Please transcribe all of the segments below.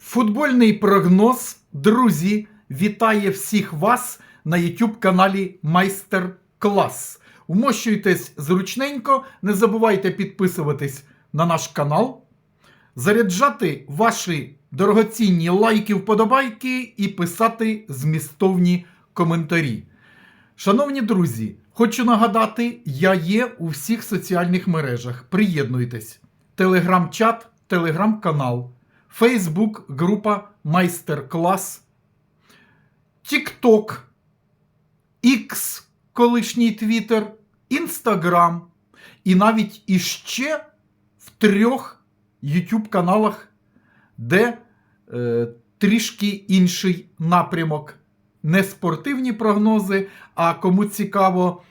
Футбольний прогноз, друзі, вітає всіх вас на YouTube каналі Майстер Клас. Вмощуйтесь зручненько, не забувайте підписуватись на наш канал, заряджати ваші дорогоцінні лайки, вподобайки і писати змістовні коментарі. Шановні друзі, хочу нагадати, я є у всіх соціальних мережах. Приєднуйтесь. Телеграм-чат, телеграм-канал, Фейсбук, група Майстер-клас, Тікток, X, колишній Твіттер, Інстаграм і навіть іще в трьох YouTube каналах, де е, трішки інший напрямок. Не спортивні прогнози, а кому цікаво,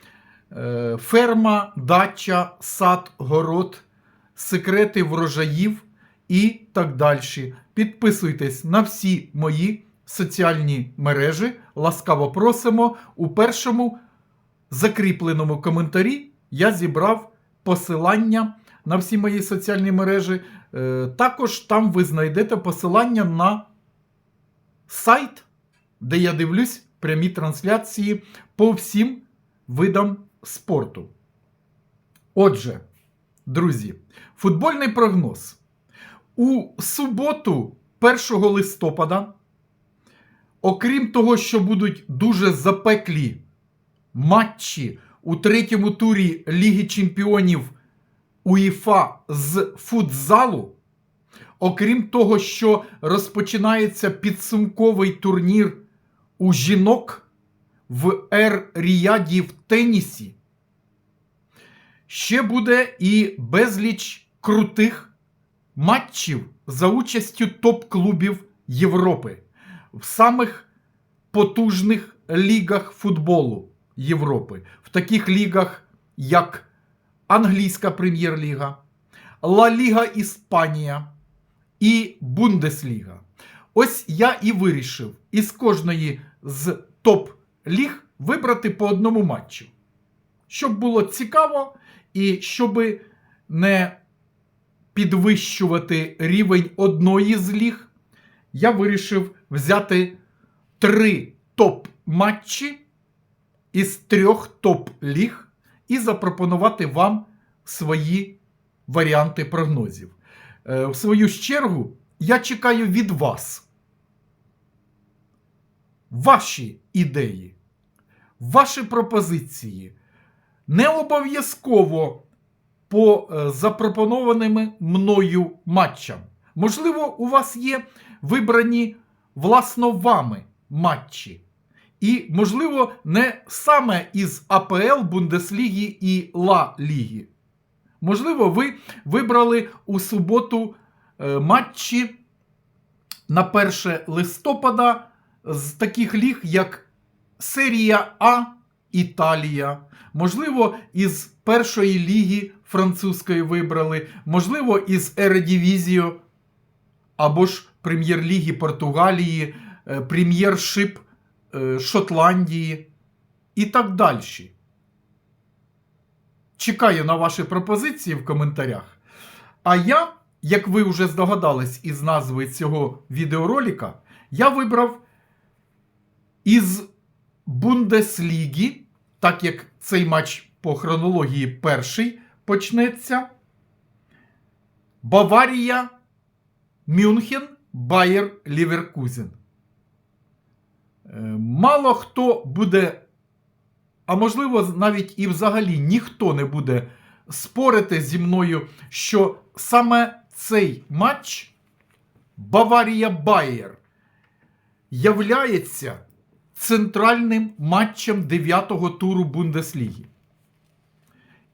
е, ферма, дача, сад, город, секрети врожаїв і так далі. Підписуйтесь на всі мої соціальні мережі. Ласкаво просимо. У першому закріпленому коментарі я зібрав посилання на всі мої соціальні мережі. Е, Також там ви знайдете посилання на сайт, де я дивлюсь прямі трансляції по всім видам спорту. Отже, друзі, футбольний прогноз. У суботу, 1 листопада, окрім того, що будуть дуже запеклі матчі у третьому турі Ліги Чемпіонів УЄФА з футзалу, окрім того, що розпочинається підсумковий турнір у жінок в Ер-Ріяді в тенісі, ще буде і безліч крутих матчів за участю топ-клубів Європи в самих потужних лігах футболу Європи, в таких лігах, як Англійська прем'єр-ліга, Ла Ліга Іспанія і Бундесліга. Ось я і вирішив із кожної з топ-ліг вибрати по одному матчу. Щоб було цікаво і щоб не підвищувати рівень одної з ліг, я вирішив взяти три топ-матчі із трьох топ-ліг і запропонувати вам свої варіанти прогнозів. Е, В свою чергу, я чекаю від вас ваші ідеї, ваші пропозиції. Не обов'язково по е, запропонованим мною матчам. Можливо, у вас є вибрані власно вами матчі. І, можливо, не саме із АПЛ, Бундесліги і Ла Ліги. Можливо, ви вибрали у суботу е, матчі на 1 листопада з таких ліг, як Серія А Італія. Можливо, із першої ліги французької вибрали, можливо, із Ередівізіо або ж Прем'єр-ліги Португалії, е, Прем'єр-шип е, Шотландії і так далі. Чекаю на ваші пропозиції в коментарях. А я, як ви вже здогадались із назви цього відеоролика, я вибрав із Бундесліги, так як цей матч по хронології перший почнеться. Баварія, Мюнхен, Байер, Ліверкузен. Е, Мало хто буде, а можливо, навіть і взагалі ніхто не буде спорити зі мною, що саме цей матч Баварія-Байер являється центральним матчем 9-го туру Бундесліги.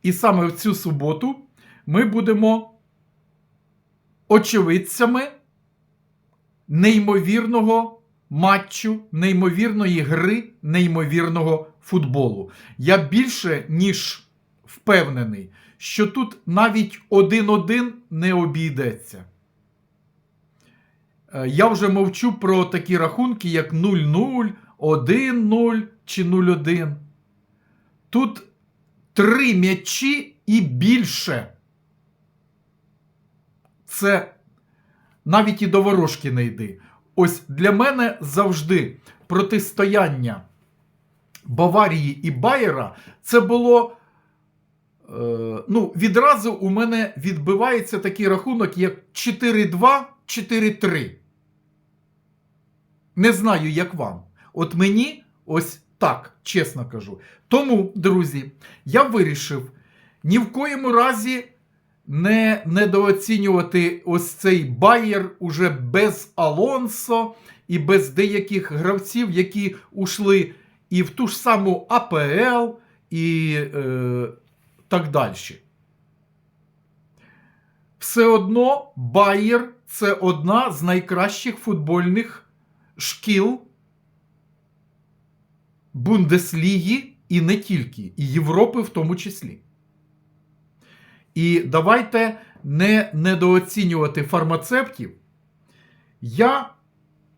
І саме в цю суботу ми будемо очевидцями неймовірного матчу, неймовірної гри, неймовірного футболу. Я більше ніж впевнений, що тут навіть 1-1 не обійдеться. Е, Я вже мовчу про такі рахунки, як 0-0, 1-0 чи 0-1. Тут три м'ячі і більше. Це навіть і до ворожки не йди. Ось для мене завжди протистояння Баварії і Байера це було. Е, ну, відразу у мене відбивається такий рахунок, як 4-2, 4-3. Не знаю, як вам. От мені ось так, чесно кажу. Тому, друзі, я вирішив ні в коєму разі не недооцінювати ось цей Байер уже без Алонсо і без деяких гравців, які ушли і в ту ж саму АПЛ, і е, так далі. Все одно Байер це одна з найкращих футбольних шкіл Бундесліги і не тільки, і Європи в тому числі. І давайте не недооцінювати фармацевтів. Я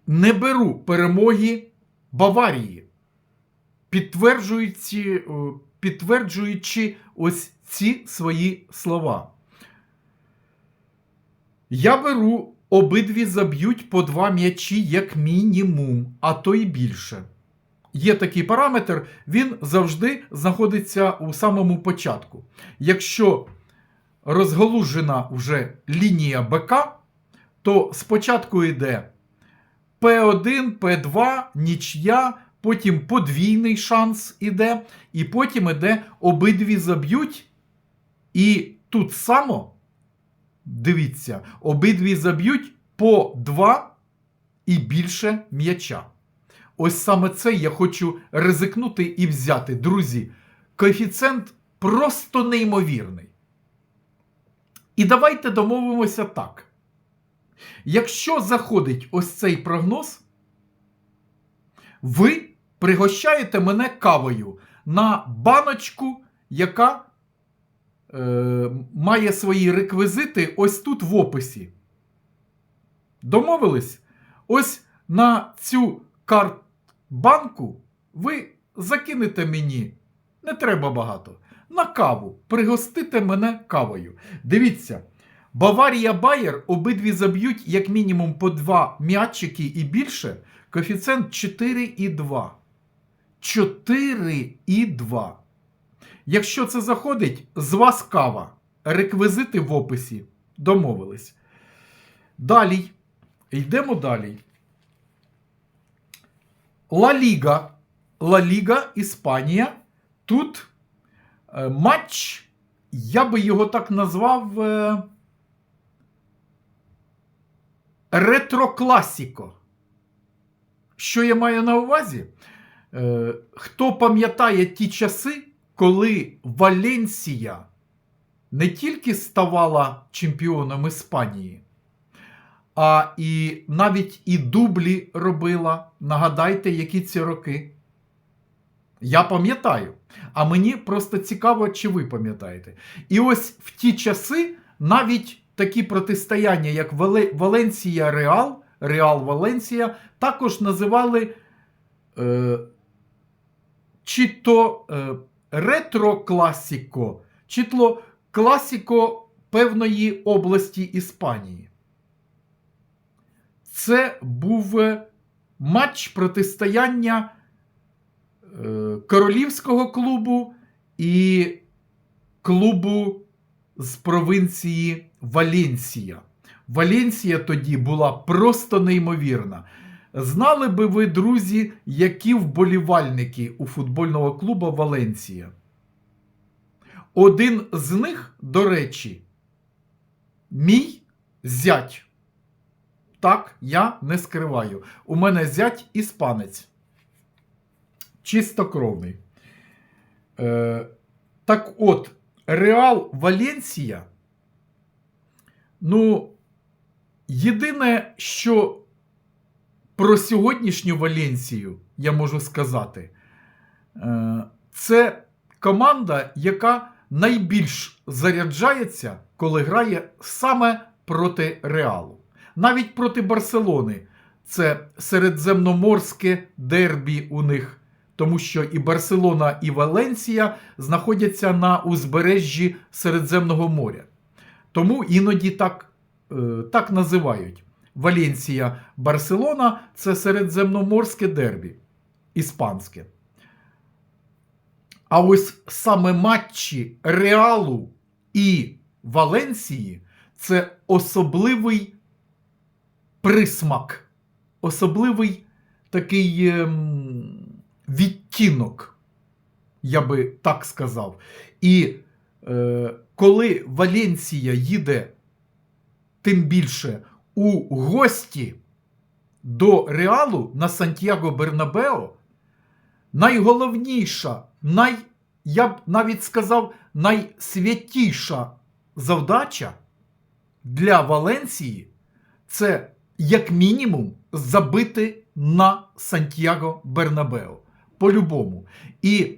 не беру перемоги Баварії, підтверджуючи, е, підтверджуючи ось ці свої слова. Я беру обидві заб'ють по два м'ячі як мінімум, а то й більше. Є такий параметр, він завжди знаходиться у самому початку. Якщо розгалужена вже лінія БК, то спочатку йде П1, П2, нічия, потім подвійний шанс іде, і потім іде обидві заб'ють. І тут само, дивіться, обидві заб'ють по 2 і більше м'яча. Ось саме це я хочу ризикнути і взяти. Друзі, коефіцієнт просто неймовірний. І давайте домовимося так. Якщо заходить ось цей прогноз, ви пригощаєте мене кавою на баночку, яка е, має свої реквізити ось тут в описі. Домовились? Ось на цю картбанку ви закинете мені, не треба багато, на каву. Пригостите мене кавою. Дивіться. Баварія Байер обидві заб'ють як мінімум по два м'ячики і більше. Коефіцієнт 4,2. 4,2. Якщо це заходить, з вас кава. Реквізити в описі. Домовились. Далі. Йдемо далі. Ла Ліга. Ла Ліга Іспанія. Тут е, матч, я би його так назвав. Е, ретрокласіко. Що я маю на увазі? Е, хто пам'ятає ті часи, коли Валенсія не тільки ставала чемпіоном Іспанії, а і навіть і дублі робила. Нагадайте, які ці роки. Я пам'ятаю. А мені просто цікаво, чи ви пам'ятаєте. І ось в ті часи навіть такі протистояння, як Валенсія Реал, Реал Валенсія, також називали е, чи то е, ретро-класіко, чи то класіко певної області Іспанії. Це був матч протистояння е, королівського клубу і клубу з провінції Валенсія. Валенсія тоді була просто неймовірна. Знали би ви, друзі, які вболівальники у футбольного клубу Валенсія? Один з них, до речі, мій зять. Так, я не скриваю. У мене зять іспанець. Чистокровний. Е, Так от, Реал Валенсія. Ну, єдине, що про сьогоднішню Валенсію я можу сказати, е, це команда, яка найбільш заряджається, коли грає саме проти Реалу. Навіть проти Барселони. Це середземноморське дербі у них тому що і Барселона, і Валенсія знаходяться на узбережжі Середземного моря. Тому іноді так, е, так називають. Валенсія Барселона це середземноморське дербі іспанське. А ось саме матчі Реалу і Валенсії це особливий присмак, особливий такий ем, відтінок, я би так сказав. І е, коли Валенсія їде тим більше у гості до Реалу на Сантьяго Бернабео, найголовніша, най, я б навіть сказав, найсвятіша завдача для Валенсії це як мінімум забити на Сантьяго Бернабео. По-любому. І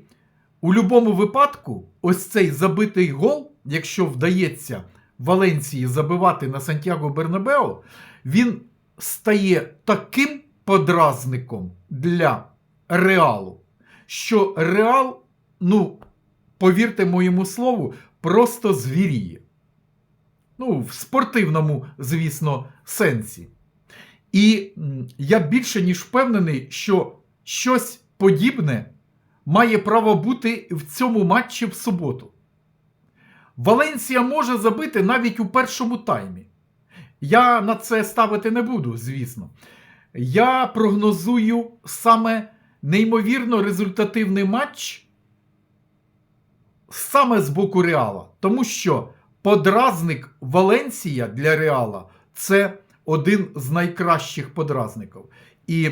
у будь-якому випадку, ось цей забитий гол, якщо вдається Валенсії забивати на Сантьяго Бернабео, він стає таким подразником для Реалу, що Реал, ну, повірте моєму слову, просто звіріє. Ну, в спортивному, звісно, сенсі. І я більше ніж впевнений, що щось подібне має право бути в цьому матчі в суботу. Валенсія може забити навіть у першому таймі. Я на це ставити не буду, звісно. Я прогнозую саме неймовірно результативний матч саме з боку Реала. Тому що подразник Валенсія для Реала це один з найкращих подразників. І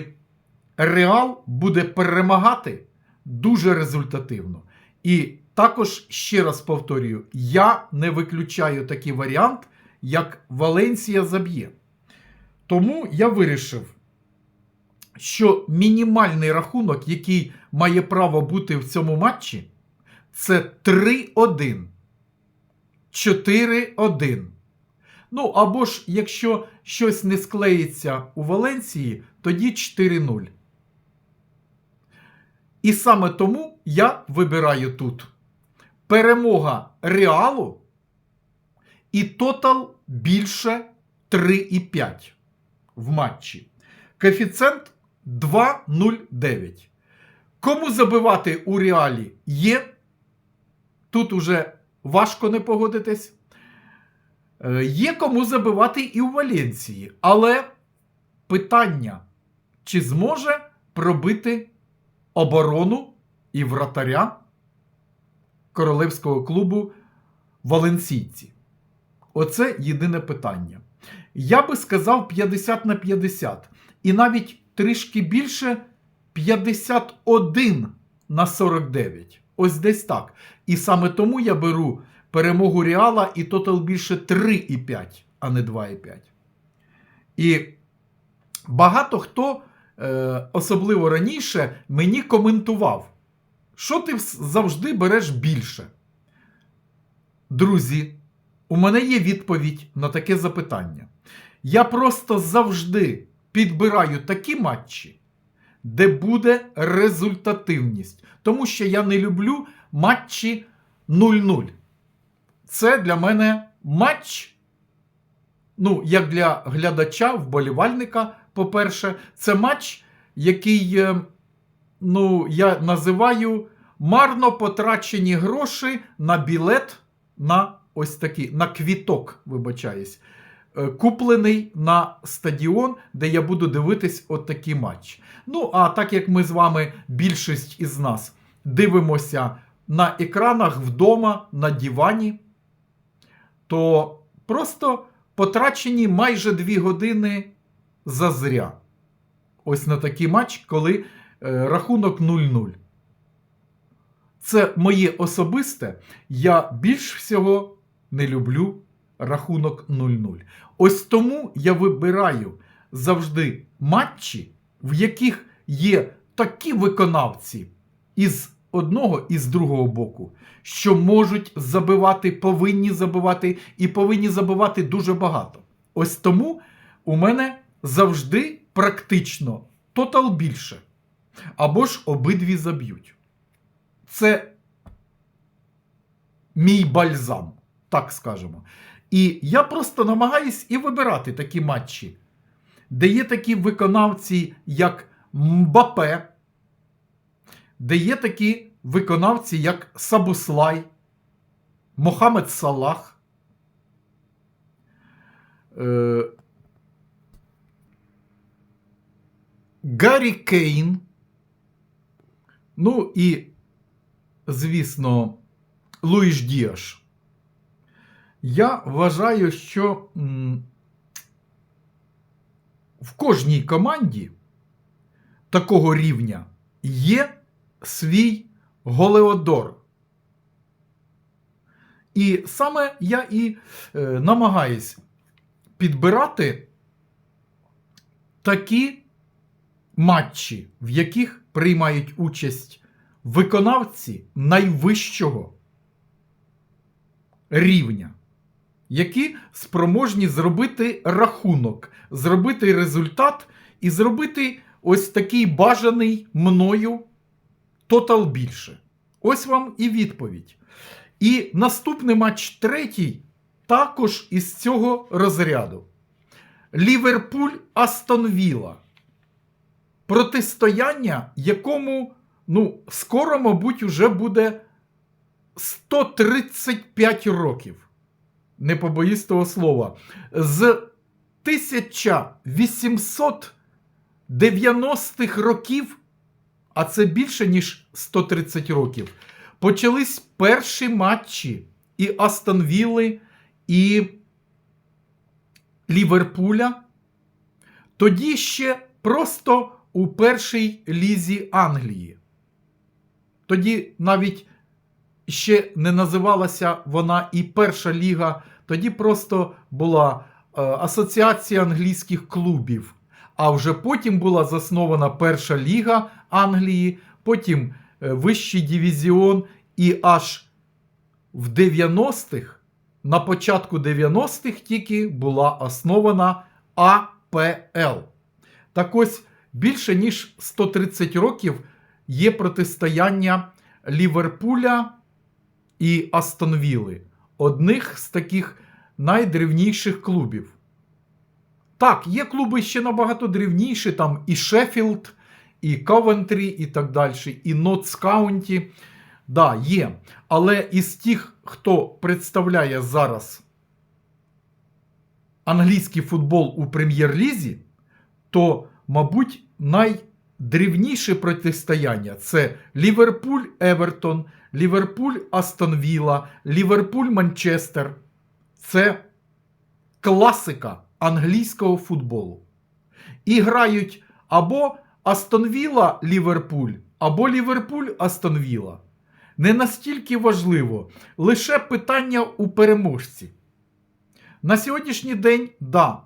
Реал буде перемагати дуже результативно. І також ще раз повторюю: я не виключаю такий варіант, як Валенсія заб'є. Тому я вирішив, що мінімальний рахунок, який має право бути в цьому матчі, це 3-1. 4-1. Ну, або ж, якщо щось не склеїться у Валенсії, тоді 4-0. І саме тому я вибираю тут перемога Реалу і тотал більше 3,5 в матчі. Коефіцієнт 2,09. Кому забивати у Реалі є? Тут уже важко не погодитись. Е, Є кому забивати і у Валенції. Але питання, чи зможе пробити оборону і вратаря королевського клубу Валенційці? Оце єдине питання. Я би сказав 50 на 50. І навіть трішки більше 51 на 49. Ось десь так. І саме тому я беру перемогу Реала і тотал більше 3,5, а не 2,5. І багато хто, е, особливо раніше, мені коментував, що ти завжди береш більше. Друзі, у мене є відповідь на таке запитання. Я просто завжди підбираю такі матчі, де буде результативність. Тому що я не люблю матчі 0-0. Це для мене матч, ну, як для глядача, вболівальника, по-перше, це матч, який, е, ну, я називаю марно потрачені гроші на білет на ось такий, на квіток, вибачаюсь, е, куплений на стадіон, де я буду дивитись от такий матч. Ну, а так як ми з вами, більшість із нас, дивимося на екранах вдома, на дивані, то просто потрачені майже дві години зазря. Ось на такий матч, коли е, рахунок 0-0. Це моє особисте. Я більш всього не люблю рахунок 0-0. Ось тому я вибираю завжди матчі, в яких є такі виконавці із одного і з другого боку, що можуть забивати, повинні забивати і повинні забивати дуже багато. Ось тому у мене завжди практично тотал більше. Або ж обидві заб'ють. Це мій бальзам, так скажемо. І я просто намагаюсь і вибирати такі матчі де є такі виконавці, як Мбапе, де є такі виконавці, як Сабуслай, Мохамед Салах. Е, Гаррі Кейн. Ну і, звісно, Луїш Діаш. Я вважаю, що в кожній команді такого рівня є свій Голеодор. І саме я і е, намагаюсь підбирати такі матчі, в яких приймають участь виконавці найвищого рівня, які спроможні зробити рахунок, зробити результат і зробити ось такий бажаний мною тотал більше. Ось вам і відповідь. І наступний матч третій також із цього розряду. Ліверпуль Астон Вілла. Протистояння, якому ну, скоро, мабуть, уже буде 135 років. Не побоюсь того слова. З 1890-х років, а це більше, ніж 130 років, почались перші матчі і Астон Вілли, і Ліверпуля. Тоді ще просто у першій лізі Англії. Тоді навіть ще не називалася вона і перша ліга, тоді просто була е, Асоціація англійських клубів. А вже потім була заснована перша ліга Англії, потім е, вищий дивізіон, і аж в 90-х, на початку 90-х тільки була основана АПЛ. Так ось більше ніж 130 років є протистояння Ліверпуля і Астон Вілли, одних з таких найдревніших клубів. Так, є клуби ще набагато древніші, там і Шеффілд, і Ковентрі, і так далі, і Нотс Каунті. Да, є. Але із тих, хто представляє зараз англійський футбол у прем'єр-лізі, то, мабуть, найдрівніше протистояння це Ліверпуль Евертон, Ліверпуль Астон Вілла, Ліверпуль Манчестер. Це класика англійського футболу. І грають або Астон Вілла Ліверпуль, або Ліверпуль Астон Вілла. Не настільки важливо, лише питання у переможці. На сьогоднішній день, да,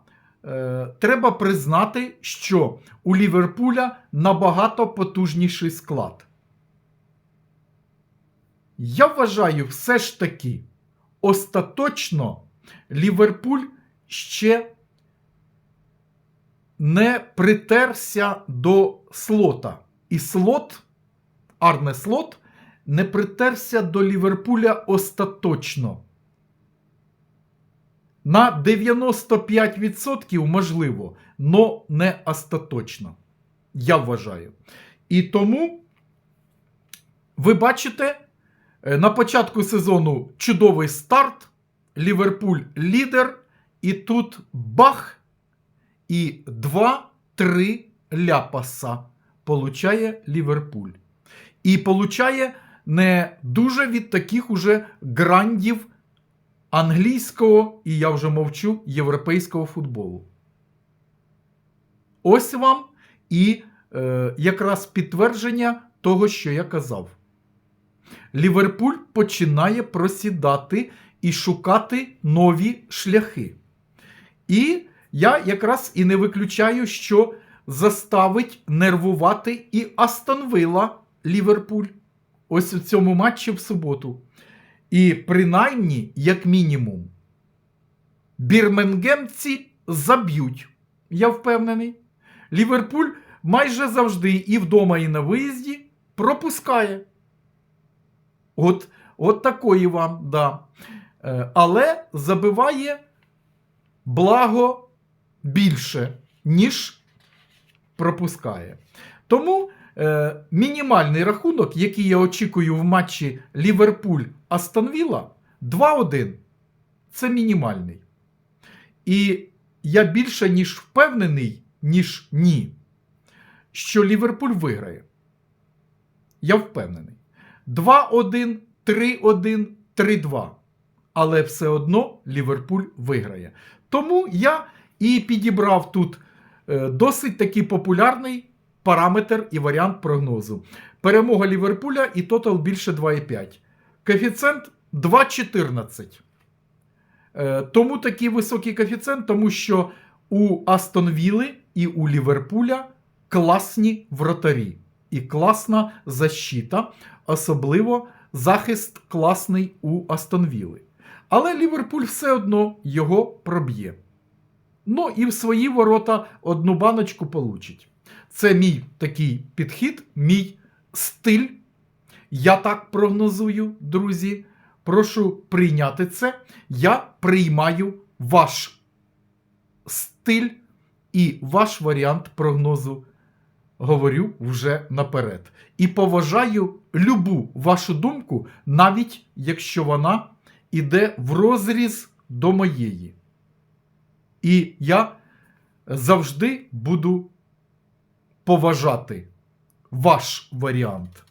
е, треба признати, що у Ліверпуля набагато потужніший склад. Я вважаю, все ж таки, остаточно Ліверпуль ще не притерся до слота. І слот, Арне Слот, не притерся до Ліверпуля остаточно. На 95% можливо, но не остаточно. Я вважаю. І тому ви бачите, е, на початку сезону чудовий старт. Ліверпуль лідер. І тут бах! І 2-3 ляпаса получає Ліверпуль. І получає не дуже від таких уже грандів англійського, і я вже мовчу, європейського футболу. Ось вам і е, якраз підтвердження того, що я казав. Ліверпуль починає просідати і шукати нові шляхи. І я якраз і не виключаю, що заставить нервувати і Астон Вилла Ліверпуль. Ось у цьому матчі в суботу. І принаймні, як мінімум, бірменгемці заб'ють. Я впевнений. Ліверпуль майже завжди і вдома, і на виїзді пропускає. От, от такої вам, да. Е, Але забиває благо більше. ніж пропускає. Тому е, мінімальний рахунок, який я очікую в матчі Ліверпуль Астон Вілла 2-1. Це мінімальний. І я більше ніж впевнений, ніж ні, що Ліверпуль виграє. Я впевнений. 2-1, 3-1, 3-2. Але все одно Ліверпуль виграє. Тому я і підібрав тут е, досить такий популярний параметр і варіант прогнозу. Перемога Ліверпуля і тотал більше 2,5. Коефіцієнт 2,14. Е, Тому такий високий коефіцієнт, тому що у Астон Вілли і у Ліверпуля класні вратарі і класна защита, особливо захист класний у Астон Вілли. Але Ліверпуль все одно його проб'є. Ну і в свої ворота одну баночку получить. Це мій такий підхід, мій стиль. Я так прогнозую, друзі. Прошу прийняти це. Я приймаю ваш стиль і ваш варіант прогнозу. Говорю вже наперед. І поважаю любу вашу думку, навіть якщо вона іде в розріз до моєї. І я завжди буду поважати ваш варіант.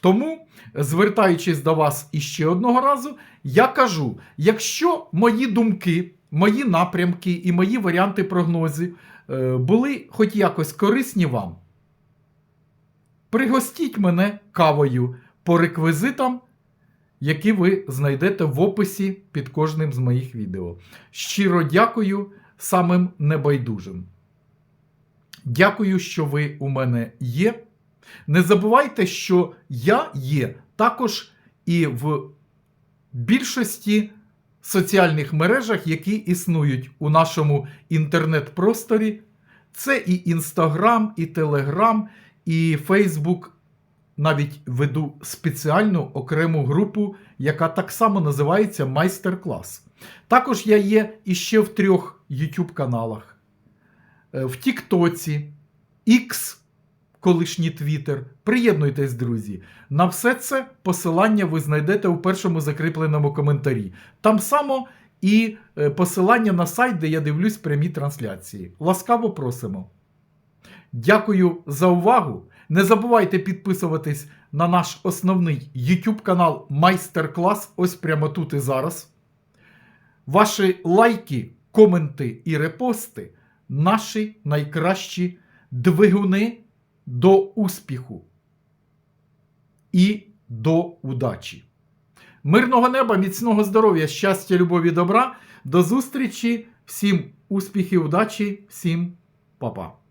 Тому, звертаючись до вас іще одного разу, я кажу: якщо мої думки, мої напрямки і мої варіанти прогнозів е, були хоч якось корисні вам, пригостіть мене кавою по реквізитам, які ви знайдете в описі під кожним з моїх відео. Щиро дякую самим небайдужим. Дякую, що ви у мене є. Не забувайте, що я є також і в більшості соціальних мережах, які існують у нашому інтернет-просторі. Це і Інстаграм, і Телеграм, і Фейсбук. Навіть веду спеціальну окрему групу, яка так само називається Майстер-клас. Також я є іще в трьох YouTube каналах: Е, в Тіктоці, X, колишній Твіттер. Приєднуйтесь, друзі. На все це посилання ви знайдете у першому закріпленому коментарі. Там само і е, посилання на сайт, де я дивлюсь прямі трансляції. Ласкаво просимо. Дякую за увагу. Не забувайте підписуватись на наш основний YouTube канал Майстер-клас. Ось прямо тут і зараз. Ваші лайки, коменти і репости наші найкращі двигуни до успіху і до удачі. Мирного неба, міцного здоров'я, щастя, любові, добра. До зустрічі, всім успіхів, удачі, всім па-па.